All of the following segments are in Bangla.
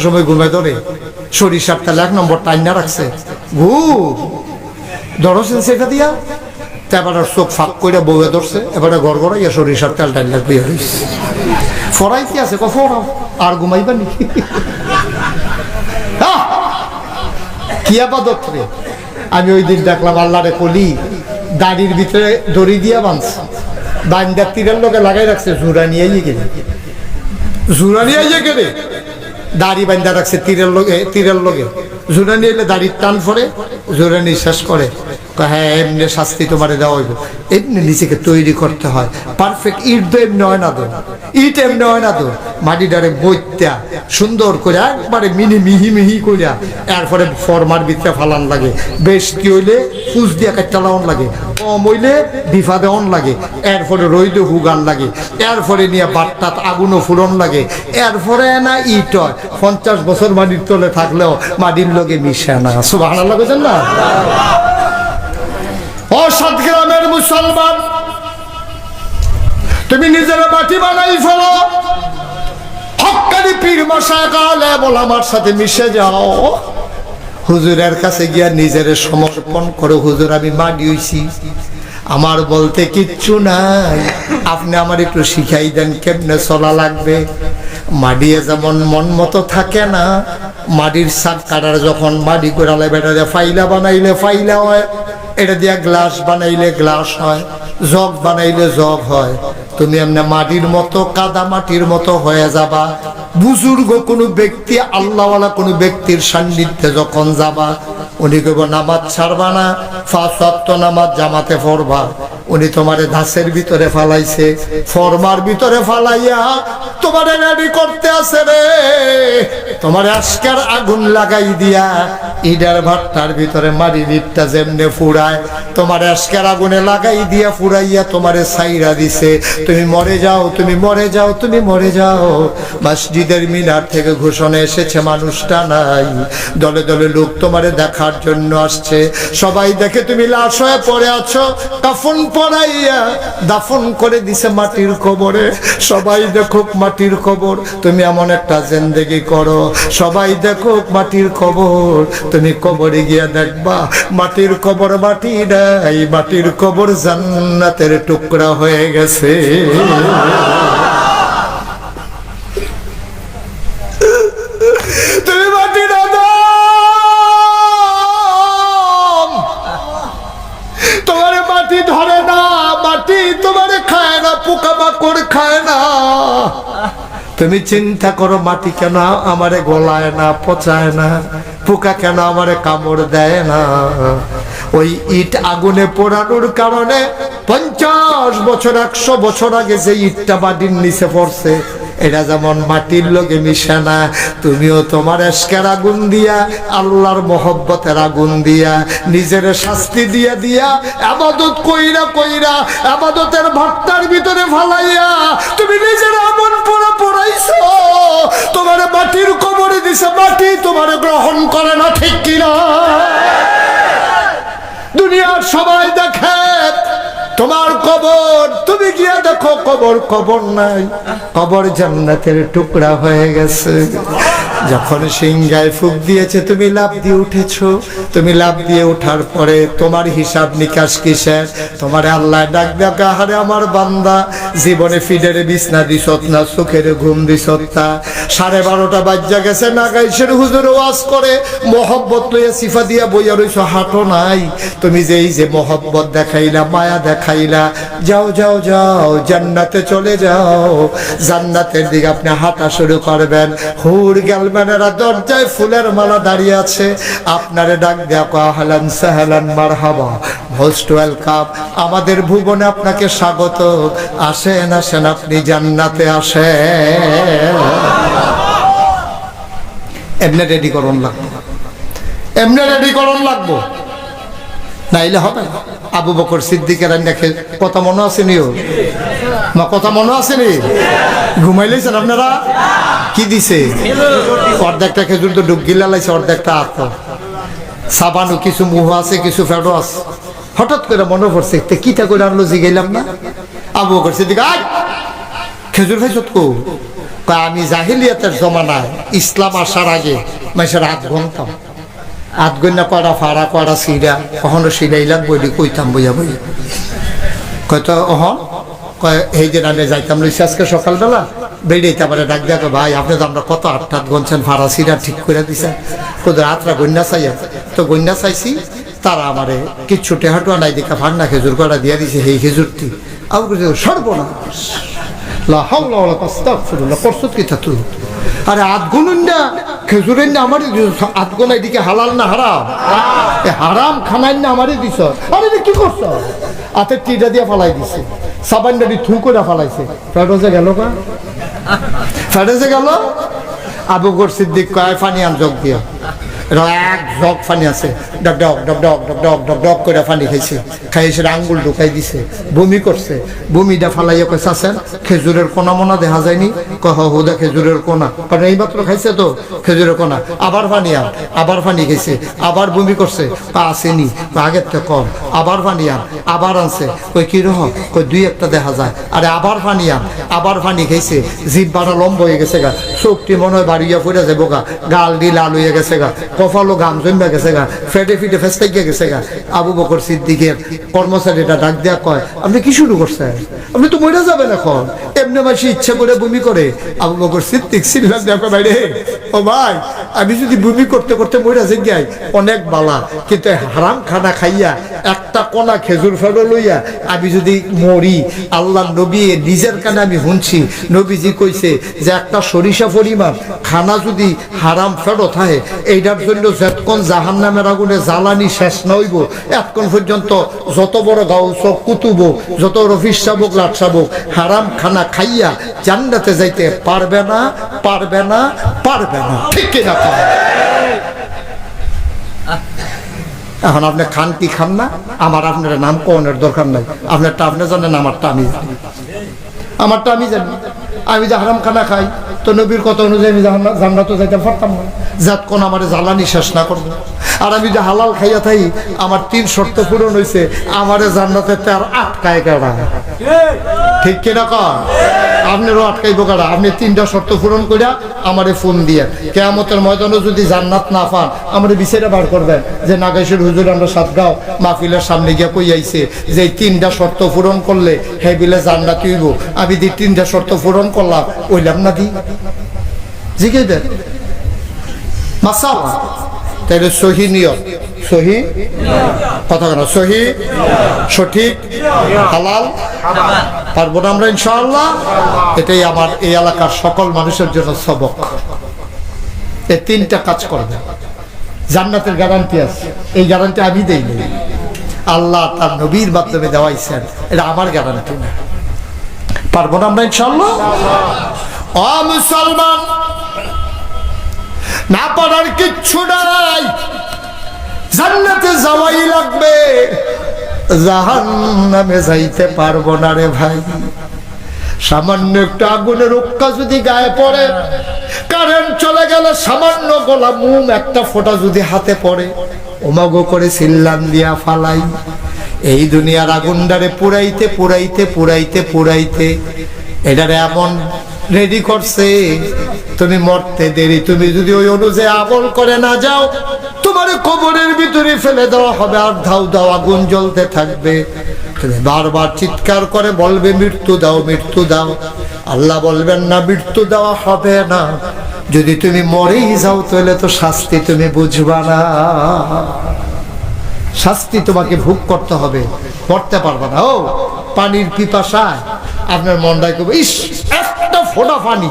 সময় ধরে। তেল এক নম্বর টাইনা রাখছে। ঘু সেটা চোখ ধরছে। এবারে আছে ক। ফরাও আর ঘুমাইবা! কি আমি ওই দিন দেখলাম আল্লাহরে কলি দাড়ির ভিতরে দড়ি দিয়া বাঁধছে। বান্দার তীরের লোকে লাগাই রাখছে। জুরা নিয়ে গেলে। জুড়া নিয়ে গেলে? দাড়ি বান্ধা রাখছে তীরের লোকে তীরের লোকে জোরানি এলে দাড়ির টান পরে জোরে শেষ করে। হ্যাঁ এমনি শাস্তি তোমারে দেওয়া হইব। এমনি নিজেকে তৈরি করতে হয়। পারফেক্ট ইট তো এমনি হয় না তো। ইট এমনি হয় না তো। মাটিটারে বইত্যা, সুন্দর করে একবারে মিনি মিহি মিহি কইরা, এরপরে ফরমার ভিতরে ফালান লাগে। বেশ কি হইলে, ফুস দিয়া কাটটা লাউন লাগে। কম হইলে বিফা দেওয়ন লাগে। এরপরে রইদে হুগান লাগে। এরপরে নিয়ে বাট্টাত আগুনও ফুরন লাগে। এরপরে না ইট হয়। পঞ্চাশ বছর মাটির তলে থাকলেও মাটির লগে মিশে না। সুবাহ লাগেছেন না? ও সাত মুসলমান, তুমি নিজের মাটি বানাই ফেলো। বল, আমার সাথে মিশে যাও। হুজুরের কাছে গিয়া নিজের সমর্পণ করো। হুজুর, আমি আমার বলতে কিচ্ছু নাই। আপনি আমার একটু শিখাই দেন, কেমনে চলা লাগবে? মাডিয়ে যেমন মন মতো থাকে না মাটির শাক কাটার যখন মাটি করালে বেটারে ফাইলা বানাইলে ফাইলা হয়। এটা দিয়া গ্লাস বানাইলে গ্লাস হয়, জগ বানাইলে জগ হয়। তুমি এমনি মাটির মতো, কাদা মাটির মতো হয়ে যাবা। বুজুর্গ কোনো ব্যক্তি, আল্লাহওয়ালা কোনো ব্যক্তির সান্নিধ্যে যখন যাবা, উনি কেব নামাজ ছাড়বা না ফাঁসত্ব নামাজ জামাতে পড়বা। উনি তোমারে ধাসের ভিতরে ফালাইছে, ফরমার ভিতরে ফালাইয়া, তোমারে রেডি করতে আছে রে। তোমার আজকার আগুন লাগাই দিয়া ইডার ভাট্টার ভিতরে মারি লিপটা যেমনে ফুরায়। তোমার আজকার আগুনে লাগাই দিয়া ফুরাইয়া তোমারে সাইরা দিছে। তুমি মরে যাও, তুমি মরে যাও, তুমি মরে যাও। মসজিদের মিনার থেকে ঘোষণা এসেছে, মানুষটা নাই। দলে দলে লোক তোমারে দেখার জন্য আসছে। সবাই দেখে তুমি লাশ হয়ে পড়ে আছো। কাফন পড়াইয়া দাফন করে দিছে মাটির কবরে। সবাই দেখুক মাটির কবর, তুমি এমন একটা জেন্দেগি করো। সবাই দেখুক মাটির কবর তুমি কবরে গিয়া দেখবা, মাটির কবর মাটি নাই, মাটির কবর জান্নাতের টুকরা হয়ে গেছে। তুমি মাটি না তোমার মাটি ধরে না, মাটি তোমার খায় না, পোকা মাকড় খায় না। তুমি চিন্তা করো, মাটি কেন আমারে গলায় না, পচায় না? পোকা কেন আমারে কামড় দেয় না? ওই ইট আগুনে পোড়ানোর কারণে পঞ্চাশ বছর, একশো বছর আগে যে ইটটা মাটির নিচে পড়ছে, এটা যেমন মাটির লগে মিশে না, তুমিও তোমার এসকের আগুন দিয়া, আল্লাহর মহব্বতের আগুন দিয়া, নিজের শাস্তি দিয়া দিয়া আবাদত কইরা কইরা আবাদতের ভট্টার ভিতরে ফালাইয়া তুমি নিজের আমন পড়া পড়াইছো। তোমার মাটির কবরে দিছে মাটি তোমার গ্রহণ করে না ঠিক কিনা? দুনিয়ার সবাই দেখে তোমার কবর, তুমি গিয়ে দেখো কবর কবর নাই। কবর জান্নাতের টুকরা হয়ে গেছে। যখন সিংহায় ফুক দিয়েছে, তুমি লাভ দিয়ে উঠেছো। তুমি লাভ দিয়ে ওঠার পরে তোমার হিসাব নিকাশ কিসের? তোমার আল্লাহ ডাক ডাকা হারে আমার বান্দা, জীবনে ফিডের বিছনা দিছত না, সুখের ঘুম দিছত না। সাড়ে বারোটা বাজ্যা গেছে না গাইছের হুজুর ওয়াজ করে, মোহব্বত লইয়া সিফা দিয়া বইয়া রইছো, হাঁটো নাই। তুমি যে এই যে মোহব্বত দেখাইলা, মায়া দেখাইলা যাও যাও যাও, জান্নাতে চলে যাও। জান্নাতের দিকে আপনি হাঁটা শুরু করবেন। হুর গেলম্যানেরা দরজায় ফুলের মালা দাঁড়িয়ে আছে। আপনারে ডাক হালান সাহালান মারহাবা। মোস্ট ওয়েলকাম আমাদের ভুবনে আপনাকে স্বাগত। আসেন আসেন, আপনি জান্নাতে আসেন। এমনি রেডি করুন লাগবো। এমনি রেডি করুন লাগবো। নাইলে হবে। আবু বকর সিদ্দিকের দেখে, কথা মনে আছে নিও মা, কথা মনে আছে নি ঘুমাইলেছেন আপনারা? কি দিছে? অর্ধেকটা খেজুর তো ডুব গিলা লাইছে, অর্ধেকটা আত সাবানও কিছু মুহ আছে, কিছু ফেটো আছে। হঠাৎ করে মনে পড়ছে, তে কিটা করে আনলো জিগাইলাম না? আবু বকর সিদ্দিক, আয়! খেজুর খাইছত কো কয়, আমি জাহিলিয়াতের জমানায় ইসলাম আসার আগে মানুষের হাত ঘন্টাম হাত গন্যা কয়টা ফাড়া কয়টা সিরা কখনো সিরাইলাম বইলি কইতাম বইয়া বইয়া। কয়তো অহন কয় এই যে আমি যাইতাম লইছি আজকে সকালবেলা বেরিয়েতে আমার ডাক কয়, ভাই আপনি তো আমরা কত আট টাট গনছেন ফারাসিরা ঠিক করে দিছেন। কোথাও রাত্রা গন্যা চাই তো গন্যা চাইছি তারা আমারে কিচ্ছু টেহাটুয়া নাই দেখা ফান্না খেজুর করা দিয়া দিছে সেই খেজুরটি। আবার কিছু সর্বনাশ। করছত কি তা তুই? আরে আধ গুনুন না খেজুরের না আমারই দিছ আতগোনা এদিকে হালাল না হারাম? হারাম খানাই না আমারই দিছ। আরে কি করছ? আতে টিটা দিয়ে ফালাই দিছে। সাবানটা থু করে ফালাইছে। ফেরোজে গেল কা ফেরোজে গেল? আবু গর সিদ্দিক কয়, ফানি আনজক দিয়া এক জগ ফানি আছে। ডক ডক ডক ডক ডক ডক ডক ডক করে ফানি খাইছে। খাইছে আঙ্গুল ঢুকাই দিছে। বমি করছে। বমিটা ফালাইয়া কয় চাচেন খেজুরের কোনা মোনা দেখা যায়নি? কহ হুদা খেজুরের কোনা কারণ এই মাত্র খাইছে তো, খেজুরের কোনা আবার পানি আন, আবার পানি খাইছে। আবার বমি করছে। পা আসেনি। আগের থেকে কম। আবার পানি আন, আবার আনছে। কই কি রহ? কই দুই একটা দেখা যায়। আরে, আবার পানি আন, আবার পানি খাইছে। জিভ বাড়া লম্ব হয়ে গেছে গা। চোখটি মনে হয় বাড়িয়া ফুটে যাব গা। গাল দি লাল হয়ে গেছে গা। কপালও গাম জমে গেছে গা, ফেটে ফিটে ফেসতে গেছে গা। আবু বকর সিদ্দিকের কর্মচারীটা ডাক দেয়া কয়, আপনি কি শুরু করছেন? আপনি তো মরে যাবেন এখন। এমনি মাসি ইচ্ছা করে বমি করে। আবু বকর সিদ্দিক সিল্লাম দেখো ও ভাই, আমি যদি বমি করতে করতে মরে যাই অনেক বালা। কিন্তু হারাম খানা খাইয়া, একটা কণা খেজুর ফেরো লইয়া, আমি যদি মরি, আল্লাহ নবী নিজের কানে আমি শুনছি। নবীজি কইছে যে, একটা সরিষা পরিমাণ খানা যদি হারাম ফেরো থাকে, এইটার জন্য যতক্ষণ জাহান নামের আগুনে জ্বালানি শেষ নইব এতক্ষণ পর্যন্ত যত বড় গাউস কুতুব, যত রফিস শাবক লাট শাবক হারাম খানা খাইয়া জান্নাতে যাইতে পারবে না পারবে না পারবে না। ঠিক কিনা এখন আপনি খান কি খান না? আমার আপনার নাম কনের দরকার নাই। আপনারটা আপনি জানেন, আমারটা আমি জানি। আমারটা আমি জানি। আমি যে হারাম খানা খাই, তো নবীর কথা অনুযায়ী আমি জাহান্ন- জান্নাতে যাইতে পারতাম না। যাত কোন আমার জ্বালানি শেষ না করব। আর আমি যে হালাল খাইয়া থাই, আমার তিন শর্ত পূরণ হয়েছে আমারে জান্নাতে তার আটকায় কেডা? ঠিক কিনা কন আপনারও আটকাইব কারা আপনি তিনটা শর্ত পূরণ করিয়া আমারে ফোন দিয়ে, কেয়ামতের ময়দানে যদি জান্নাত না পান, আমারে বিচারে বার করবেন। যে নাগেশের হুজুর আমরা সাতগাঁও মাহফিলের সামনে গিয়া কই আইছে, যে তিনটা শর্ত পূরণ করলে হে বিলে জান্নাত হইব। আমি দি তিনটা শর্ত পূরণ করলাম ওইলাম না দি। জিগাইবেন? মাসাল। তাহলে সহি নিয়ম সহি? কথা কেন? সহি? সঠিক? হালাল? পারব না আমরা ইনশাআল্লাহ? এটাই আমার এই এলাকার সকল মানুষের জন্য সবক। এই তিনটা কাজ করবে। জান্নাতের গ্যারান্টি আছে। এই গ্যারান্টি আমি দেইনি। আল্লাহ তার নবীর মাধ্যমে দেওয়াইছেন। এটা আমার গ্যারান্টি না। পারব না আমরা ইনশাআল্লাহ? ও মুসলমান! না পারার কিচ্ছু নাই। জান্নাতে যাওয়াই লাগবে। জাহান নামে যাইতে পারব না রে ভাই। সামান্য একটু আগুনের রক্ষা যদি গায়ে পড়ে, কারেন্ট চলে গেলে সামান্য গলা মুম একটা ফোঁটা যদি হাতে পড়ে, ওমাগো করে সিল্লান দিয়া ফালাই। এই দুনিয়ার আগুনডারে পুরাইতে পুরাইতে পুরাইতে পুরাইতে, এটারে এমন রেডি করছে? তুমি মরতে দেরি। তুমি যদি ওই অনুযায়ী আমল করে না যাও, তোমার কবরের ভিতরে ফেলে দেওয়া হবে আর ধাউ দাও আগুন জ্বলতে থাকবে। তুমি বারবার চিৎকার করে বলবে, মৃত্যু দাও মৃত্যু দাও। আল্লাহ বলবেন, না, মৃত্যু দেওয়া হবে না। যদি তুমি মরেই যাও, তাহলে তো শাস্তি তুমি বুঝবা না। শাস্তি তোমাকে ভোগ করতে হবে। করতে পারবে না। ও, পানির পিপাসায় আপনার মনটাই করবে ইস ফোঁটা পানি,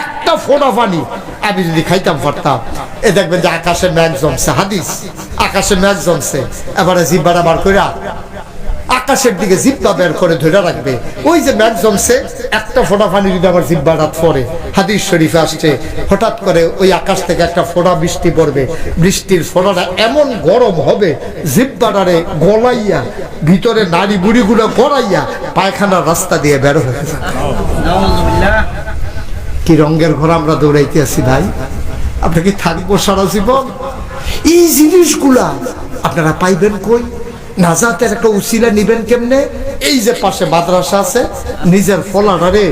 একটা ফোঁটা পানি। আমি যদি খাইতাম পারতাম। এ দেখবেন যে আকাশে ম্যাঘ জমছে, হাদিস। আকাশে ম্যাঘ জমছে। এবারে জিব্বাটা বার করে আকাশের দিকে জিব্বা বের করে ধরে রাখবে। ওই যে ম্যাঘ জমছে, একটা ফোঁটা পানি যদি আমার জিব্বাটা পরে হাদিস শরীফে আসছে, হঠাৎ করে ওই আকাশ থেকে একটা ফোঁটা বৃষ্টি পড়বে। বৃষ্টির ফোঁটাটা এমন গরম হবে, জিব্বাটারে গলাইয়া, ভিতরে নারী বুড়িগুলো গড়াইয়া পায়খানার রাস্তা দিয়ে বের হয়ে যাবে। কি রঙের ঘর আমরা দৌড়াইতে আছি ভাই? আপনি কি থাকব সারা জীবন? এই জিনিসগুলা আপনারা পাইবেন কই? নাজাতের একটা উসিলা নিবেন কেমনে? এই যে পাশে মাদ্রাসা আছে, নিজের ফলাটারে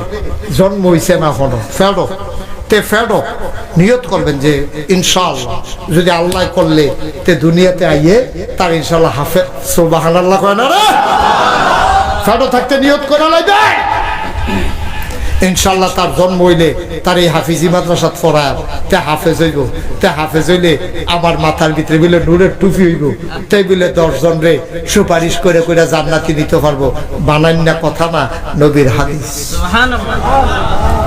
জন্ম হইছে না হলো। ফেরো তে ফেরো নিয়ত করবেন যে ইনশাআল্লাহ, যদি আল্লাহ করলে তে দুনিয়াতে আইয়ে তার ইনশাআল্লাহ হাফে সুবাহান আল্লাহ কয় না রে? ফেরো থাকতে নিয়ত করা লাগবে? ইনশাল্লাহ তার জন্ম হইলে তার এই হাফিজি মাদ্রাসাত পড়ায়। তে হাফেজ হইব, তে হাফেজ হইলে আমার মাথার ভিতরে বিলে নূরের টুপি হইব। তাই বিলে দশজন রে সুপারিশ করে করে জান্নাতি নিতে পারব। বানান না কথা না, নবীর হাদিস।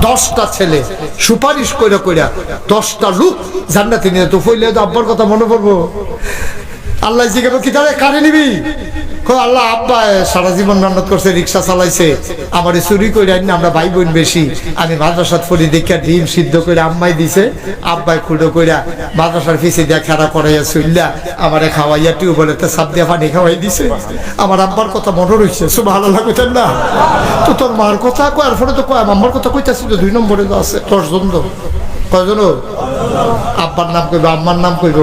দশটা ছেলে সুপারিশ করে কইরা দশটা লোক জান্নাতি নিয়ে, তো ফইলে তো আব্বার কথা মনে পড়ব। আল্লাহ জিজ্ঞাসা কি তাহলে কারে নিবি? আল্লাহ, আব্বা সারা জীবন মেহনত করছে, রিক্সা চালাইছে। আমার চুরি করে আনি আমরা ভাই বোন বেশি। আমি মাদ্রাসাত ফলি দেখা ডিম সিদ্ধ করে আম্মাই দিছে, আব্বাই খুঁড়ো কইরা মাদ্রাসার ফিসে দিয়া খেলা করাইয়া চুল্লা আমারে খাওয়াইয়া টিউবওয়েলেতে সাপ দিয়া পানি খাওয়াই দিছে। আমার আব্বার কথা মনে রয়েছে সব ভালো লাগতেন না। তো তোর মার কথা কয় ফলে তো কয়, আমার কথা কইতাছি তো দুই নম্বরে তো আছে দশজন তো। কয়জন আব্বার নাম কইব, আম্মার নাম কইব।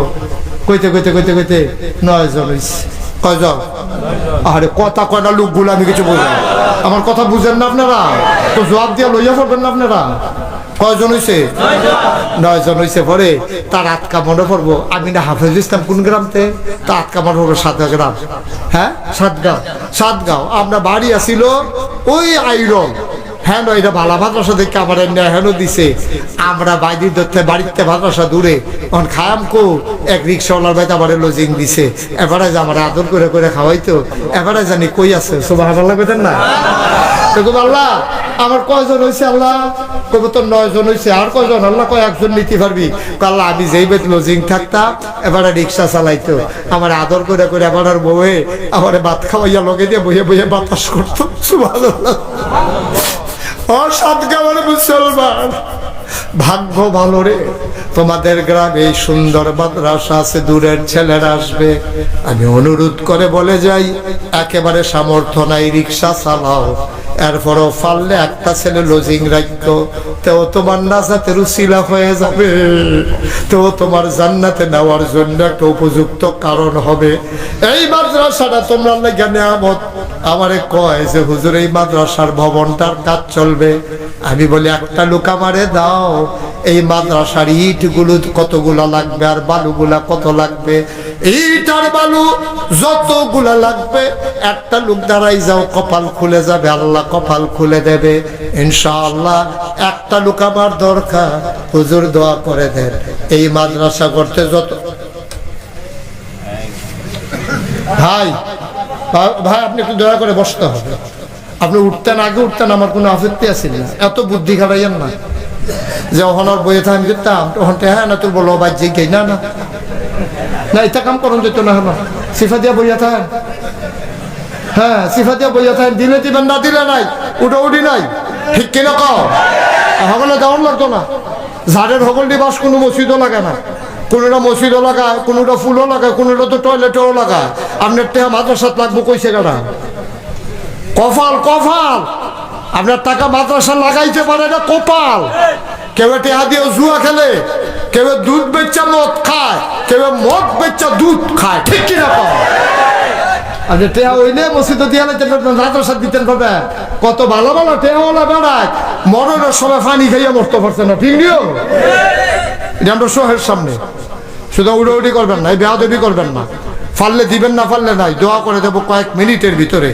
কইতে কইতে কইতে কইতে নয় জন হইছে। কয়জন? আরে কথা কয়টা লোকগুলো, আমি কিছু বুঝলাম আমার কথা বুঝেন না আপনারা? তো জবাব দিয়ে লইয়া পড়বেন না আপনারা? কয়জন হয়েছে নয়জন হইছে পরে। তার আটকা মনে পড়ব। আমি না হাফেজ ইসলাম, কোন গ্রামতে? তা আটকা মনে পড়ব সাত গ্রাম। হ্যাঁ? সাতগাঁও। সাতগাঁও। আমরা বাড়ি আসিল ওই আইরন। হ্যাঁ এটা ভালা ভাদ্রসা দেখে আমার হেন দিছে। আমরা বাইরে ধরতে, বাড়িতে ভাদ্রসা দূরে। তখন খায়াম কো, এক রিক্সাওয়ালার বাইতে আমার লজিং দিছে। এবারে যে আমার আদর করে করে খাওয়াইতো এবারে জানি কই আছে সুবাহ ভালো লাগবেন না? তো আল্লাহ, আমার কয়জন হয়েছে আল্লাহ? কব তোর নয় জন হয়েছে আর কয়জন? আল্লাহ কয়, একজন নিতে পারবি। আল্লাহ, আমি যেই বেত লজিং থাকতাম এবারে রিক্সা চালাইতো। আমার আদর করে করে এবার আর বউয়ে আমার ভাত খাওয়াইয়া লগে দিয়ে বইয়ে বইয়ে বাতাস করতো সুবাহ মুসলমান। ভাগ্য ভালো রে, তোমাদের গ্রামে এই সুন্দর মাদ্রাসা আছে, দূরের ছেলেরা আসবে। আমি অনুরোধ করে বলে যাই, একেবারে সামর্থ্য নাই, রিক্সা চালাও। এরপরও পারলে একটা ছেলে লজিং রাখতো, তেও তোমার নাজাতে রুসিলা হয়ে যাবে। তো তোমার জান্নাতে নেওয়ার জন্য একটা উপযুক্ত কারণ হবে। এই মাদ্রাসাটা তোমরা লেগে নেয়ামত। আমারে কয় যে, হুজুর, এই মাদ্রাসার ভবনটার কাজ চলবে। আমি বলি, একটা লোক আমারে দাও। এই মাদ্রাসার ইটগুলো কতগুলা লাগবে আর বালুগুলা কত লাগবে? ইট বালু লাগবে, একটা লোক দাঁড়াই যাও, কপাল খুলে যাবে, আল্লাহ কপাল খুলে দেবে। ইনশাআল্লাহ একটা লোক আমার দরকার, হুজুর দোয়া করে দেন। এই মাদ্রাসা করতে যত ভাই ভাই আপনি একটু দয়া করে বসতে হবে। আপনি উঠতেন আগে, উঠতেন, আমার কোনো আপত্তি আছে না। এত বুদ্ধি খাটাইয়েন না। যে ওখানোর বইয়ে থাকি করতাম তখন হ্যাঁ না তোর বলো বাজ্যে গেই না না। না, এটা কাম করুন, যেত না হলো। সিফা দিয়া বইয়া থাকেন। হ্যাঁ সিফা দিয়া বইয়া থাকেন। দিলে দিবেন, না দিলে নাই। উঠা উঠি নাই। ঠিক কিনা কও? হগলে দেওয়ান লাগতো না। ঝাড়ের হগল বাস কোনো মসজিদও লাগে না। কোনোটা মসজিদও লাগায়, কোনোটা ফুলও লাগায়, কোনোটা তো টয়লেটও লাগায়। আপনার টেহা মাদ্রাসাত লাগবো কইছে কেনা কফাল কফাল আপনার টাকা মাদ্রাসা লাগাইতে পারে না, কপাল! কেউ টেহা দিয়ে জুয়া খেলে কেউ দুধ বেচা মদ খায়, কেউ মদ বেচা দুধ খায়, ঠিক কিনা টেহা দিয়ে লাইতেন দিতেন কত ভালো ভালো টেহাওয়ালা বেড়ায়, মরণের সময় পানি খাইয়া মরতে পারছে না, ঠিক নিও? এটা সামনে। শুধু উড়ি করবেন না, এই বেহাদবি করবেন না। ফাললে দিবেন না, ফাললে নাই, দোয়া করে দেবো কয়েক মিনিটের ভিতরে।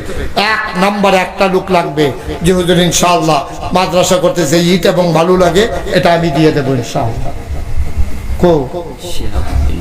এক নাম্বারে একটা লোক লাগবে, যে হুজুর ইনশাআল্লাহ মাদ্রাসা করতে যে ইট এবং ভালো লাগে, এটা আমি দিয়ে দেবো ইনশাআল্লাহ। কো